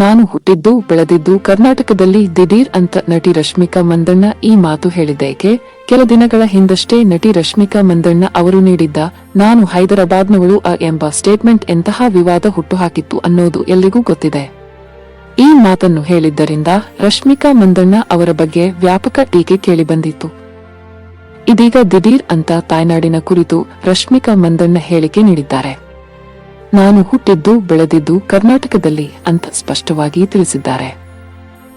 ನಾನು ಹುಟ್ಟಿದ್ದು, ಬೆಳೆದಿದ್ದು ಕರ್ನಾಟಕದಲ್ಲಿ ದಿಢೀರ್ ಅಂತ ನಟಿ ರಶ್ಮಿಕಾ ಮಂದಣ್ಣ ಈ ಮಾತು ಹೇಳಿದ್ದೇಕೆ? ಕೆಲ ದಿನಗಳ ಹಿಂದಷ್ಟೇ ನಟಿ ರಶ್ಮಿಕಾ ಮಂದಣ್ಣ ಅವರು ನೀಡಿದ್ದ, ನಾನು ಹೈದರಾಬಾದ್ನವಳು ಅ ಎಂಬ ಸ್ಟೇಟ್ಮೆಂಟ್ ಎಂತಹ ವಿವಾದ ಹುಟ್ಟುಹಾಕಿತ್ತು ಅನ್ನೋದು ಎಲ್ಲಿಗೂ ಗೊತ್ತಿದೆ. ಈ ಮಾತನ್ನು ಹೇಳಿದ್ದರಿಂದ ರಶ್ಮಿಕಾ ಮಂದಣ್ಣ ಅವರ ಬಗ್ಗೆ ವ್ಯಾಪಕ ಟೀಕೆ ಕೇಳಿಬಂದಿತ್ತು. ಇದೀಗ ದಿಢೀರ್ ಅಂತ ತಾಯ್ನಾಡಿನ ಕುರಿತು ರಶ್ಮಿಕಾ ಮಂದಣ್ಣ ಹೇಳಿಕೆ ನೀಡಿದ್ದಾರೆ. ನಾನು ಹುಟ್ಟಿದ್ದು ಬೆಳೆದಿದ್ದು ಕರ್ನಾಟಕದಲ್ಲಿ ಅಂತ ಸ್ಪಷ್ಟವಾಗಿ ತಿಳಿಸಿದ್ದಾರೆ.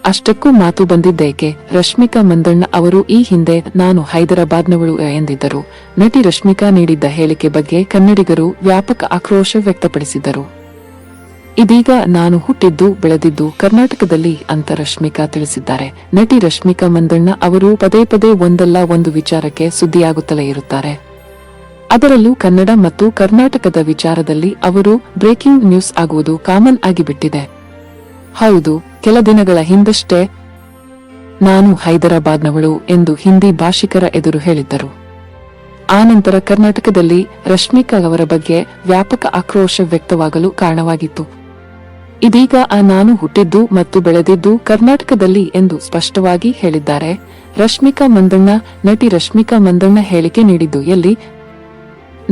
ಅಷ್ಟಕ್ಕೂ ಮಾತು ಬಂದಿದ್ದೇಕೆ, ರಶ್ಮಿಕಾ ಮಂದಣ್ಣ ಅವರು ಈ ಹಿಂದೆ ನಾನು ಹೈದರಾಬಾದ್ನವಳು ಎಂದಿದ್ದರು. ನಟಿ ರಶ್ಮಿಕಾ ನೀಡಿದ್ದ ಹೇಳಿಕೆ ಬಗ್ಗೆ ಕನ್ನಡಿಗರು ವ್ಯಾಪಕ ಆಕ್ರೋಶ ವ್ಯಕ್ತಪಡಿಸಿದ್ದರು ಇದೀಗ ನಾನು ಹುಟ್ಟಿದ್ದು ಬೆಳೆದಿದ್ದು ಕರ್ನಾಟಕದಲ್ಲಿ ಅಂತ ರಶ್ಮಿಕಾ ತಿಳಿಸಿದ್ದಾರೆ. ನಟಿ ರಶ್ಮಿಕಾ ಮಂದಣ್ಣ ಅವರು ಪದೇ ಪದೇ ಒಂದಲ್ಲ ಒಂದು ವಿಚಾರಕ್ಕೆ ಸುದ್ದಿಯಾಗುತ್ತಲೇ ಇರುತ್ತಾರೆ. ಅದರಲ್ಲೂ ಕನ್ನಡ ಮತ್ತು ಕರ್ನಾಟಕದ ವಿಚಾರದಲ್ಲಿ ಅವರು ಬ್ರೇಕಿಂಗ್ ನ್ಯೂಸ್ ಆಗುವುದು ಕಾಮನ್ ಆಗಿಬಿಟ್ಟಿದೆ. ಹೌದು, ಕೆಲ ದಿನಗಳ ಹಿಂದಷ್ಟೇ ನಾನು ಹೈದರಾಬಾದ್ನವಳು ಎಂದು ಹಿಂದಿ ಭಾಷಿಕರ ಎದುರು ಹೇಳಿದ್ದರು. ನಂತರ ಕರ್ನಾಟಕದಲ್ಲಿ ರಶ್ಮಿಕಾ ಅವರ ಬಗ್ಗೆ ವ್ಯಾಪಕ ಆಕ್ರೋಶ ವ್ಯಕ್ತವಾಗಲು ಕಾರಣವಾಗಿತ್ತು. ಇದೀಗ ಆ ನಾನು ಹುಟ್ಟಿದ್ದು ಮತ್ತು ಬೆಳೆದಿದ್ದು ಕರ್ನಾಟಕದಲ್ಲಿ ಎಂದು ಸ್ಪಷ್ಟವಾಗಿ ಹೇಳಿದ್ದಾರೆ. ರಶ್ಮಿಕಾ ಮಂದಣ್ಣ, ನಟಿ ರಶ್ಮಿಕಾ ಮಂದಣ್ಣ ಹೇಳಿಕೆ ನೀಡಿದ್ದು ಎಲ್ಲಿ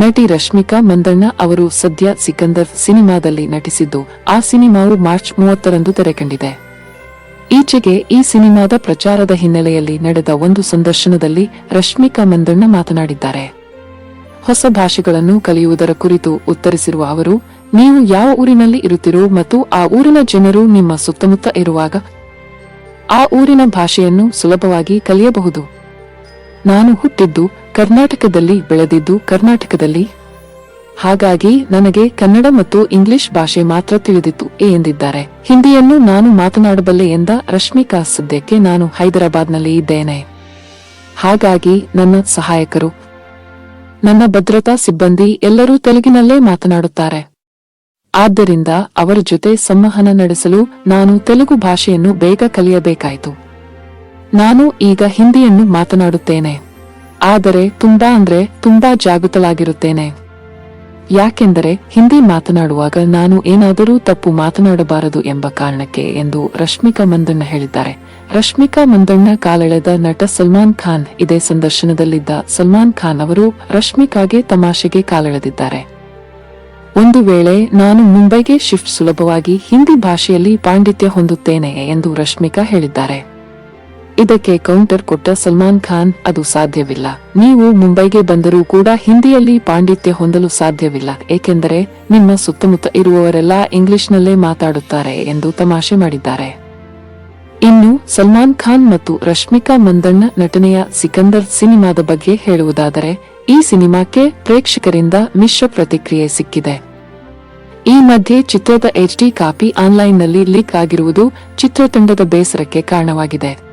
ನಟಿ ರಶ್ಮಿಕಾ ಮಂದಣ್ಣ ಅವರು ಸದ್ಯ ಸಿಕಂದರ್ ಸಿನಿಮಾದಲ್ಲಿ ನಟಿಸಿದ್ದು, ಆ ಸಿನಿಮಾವು ಮಾರ್ಚ್ ಮೂವತ್ತರಂದು ತೆರೆಕಂಡಿದೆ. ಈಚೆಗೆ ಈ ಸಿನಿಮಾದ ಪ್ರಚಾರದ ಹಿನ್ನೆಲೆಯಲ್ಲಿ ನಡೆದ ಒಂದು ಸಂದರ್ಶನದಲ್ಲಿ ರಶ್ಮಿಕಾ ಮಂದಣ್ಣ ಮಾತನಾಡಿದ್ದಾರೆ. ಹೊಸ ಭಾಷೆಗಳನ್ನು ಕಲಿಯುವುದರ ಕುರಿತು ಉತ್ತರಿಸಿರುವ ಅವರು, ನೀವು ಯಾವ ಊರಿನಲ್ಲಿ ಇರುತ್ತೀರೋ ಮತ್ತು ಆ ಊರಿನ ಜನರು ನಿಮ್ಮ ಸುತ್ತಮುತ್ತ ಇರುವಾಗ ಆ ಊರಿನ ಭಾಷೆಯನ್ನು ಸುಲಭವಾಗಿ ಕಲಿಯಬಹುದು. ನಾನು ಹುಟ್ಟಿದ್ದು ಕರ್ನಾಟಕದಲ್ಲಿ ಬೆಳೆದಿದ್ದು ಕರ್ನಾಟಕದಲ್ಲಿ. ಹಾಗಾಗಿ ನನಗೆ ಕನ್ನಡ ಮತ್ತು ಇಂಗ್ಲಿಷ್ ಭಾಷೆ ಮಾತ್ರ ತಿಳಿದಿತ್ತು ಎಂದಿದ್ದಾರೆ. ಹಿಂದಿಯನ್ನು ನಾನು ಮಾತನಾಡಬಲ್ಲೆ ಎಂದ ರಶ್ಮಿಕಾ ಸದ್ಯಕ್ಕೆ ನಾನು ಹೈದರಾಬಾದ್ನಲ್ಲಿ ಇದ್ದೇನೆ. ಹಾಗಾಗಿ ನನ್ನ ಸಹಾಯಕರು, ನನ್ನ ಭದ್ರತಾ ಸಿಬ್ಬಂದಿ ಎಲ್ಲರೂ ತೆಲುಗಿನಲ್ಲೇ ಮಾತನಾಡುತ್ತಾರೆ. ಆದ್ದರಿಂದ ಅವರ ಜೊತೆ ಸಂವಹನ ನಡೆಸಲು ನಾನು ತೆಲುಗು ಭಾಷೆಯನ್ನು ಬೇಗ ಕಲಿಯಬೇಕಾಯಿತು. ನಾನು ಈಗ ಹಿಂದಿಯನ್ನು ಮಾತನಾಡುತ್ತೇನೆ. ಆದರೆ ತುಂಬಾ ಅಂದ್ರೆ ತುಂಬಾ ಜಾಗೃತಲಾಗಿರುತ್ತೇನೆ ಯಾಕೆಂದರೆ ಹಿಂದಿ ಮಾತನಾಡುವಾಗ ನಾನು ಏನಾದರೂ ತಪ್ಪು ಮಾತನಾಡಬಾರದು ಎಂಬ ಕಾರಣಕ್ಕೆ ಎಂದು ರಶ್ಮಿಕಾ ಮಂದಣ್ಣ ಹೇಳಿದ್ದಾರೆ. ರಶ್ಮಿಕಾ ಮಂದಣ್ಣ ಕಾಲೆಳೆದ ನಟ ಸಲ್ಮಾನ್ ಖಾನ್ ಇದೇ ಸಂದರ್ಶನದಲ್ಲಿದ್ದ ಸಲ್ಮಾನ್ ಖಾನ್ ಅವರು ರಶ್ಮಿಕಾಗೆ ತಮಾಷೆಗೆ ಕಾಲೆಳೆದಿದ್ದಾರೆ. ಒಂದು ವೇಳೆ ನಾನು ಮುಂಬೈಗೆ ಶಿಫ್ಟ್ ಸುಲಭವಾಗಿ ಹಿಂದಿ ಭಾಷೆಯಲ್ಲಿ ಪಾಂಡಿತ್ಯ ಹೊಂದುತ್ತೇನೆ ಎಂದು ರಶ್ಮಿಕಾ ಹೇಳಿದ್ದಾರೆ. ಇದಕ್ಕೆ ಕೌಂಟರ್ ಕೊಟ್ಟ ಸಲ್ಮಾನ್ ಖಾನ್, ಅದು ಸಾಧ್ಯವಿಲ್ಲ. ನೀವು ಮುಂಬೈಗೆ ಬಂದರೂ ಕೂಡ ಹಿಂದಿಯಲ್ಲಿ ಪಾಂಡಿತ್ಯ ಹೊಂದಲು ಸಾಧ್ಯವಿಲ್ಲ. ಏಕೆಂದರೆ ನಿಮ್ಮ ಸುತ್ತಮುತ್ತ ಇರುವವರೆಲ್ಲ ಇಂಗ್ಲಿಷ್ನಲ್ಲೇ ಮಾತಾಡುತ್ತಾರೆ ಎಂದು ತಮಾಷೆ ಮಾಡಿದ್ದಾರೆ. ಇನ್ನು ಸಲ್ಮಾನ್ ಖಾನ್ ಮತ್ತು ರಶ್ಮಿಕಾ ಮಂದಣ್ಣ ನಟನೆಯ ಸಿಕಂದರ್ ಸಿನಿಮಾದ ಬಗ್ಗೆ ಹೇಳುವುದಾದರೆ, ಈ ಸಿನಿಮಾಕ್ಕೆ ಪ್ರೇಕ್ಷಕರಿಂದ ಮಿಶ್ರ ಪ್ರತಿಕ್ರಿಯೆ ಸಿಕ್ಕಿದೆ. ಈ ಮಧ್ಯೆ ಚಿತ್ರದ ಎಚ್ಡಿ ಕಾಪಿ ಆನ್ಲೈನ್ನಲ್ಲಿ ಲೀಕ್ ಆಗಿರುವುದು ಚಿತ್ರತಂಡದ ಬೇಸರಕ್ಕೆ ಕಾರಣವಾಗಿದೆ.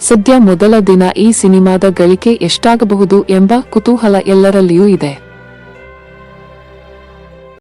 ಸದ್ಯ ಮೊದಲ ದಿನ ಈ ಸಿನಿಮಾದ ಗಳಿಕೆ ಎಷ್ಟಾಗಬಹುದು ಎಂಬ ಕುತೂಹಲ ಎಲ್ಲರಲ್ಲಿಯೂ ಇದೆ.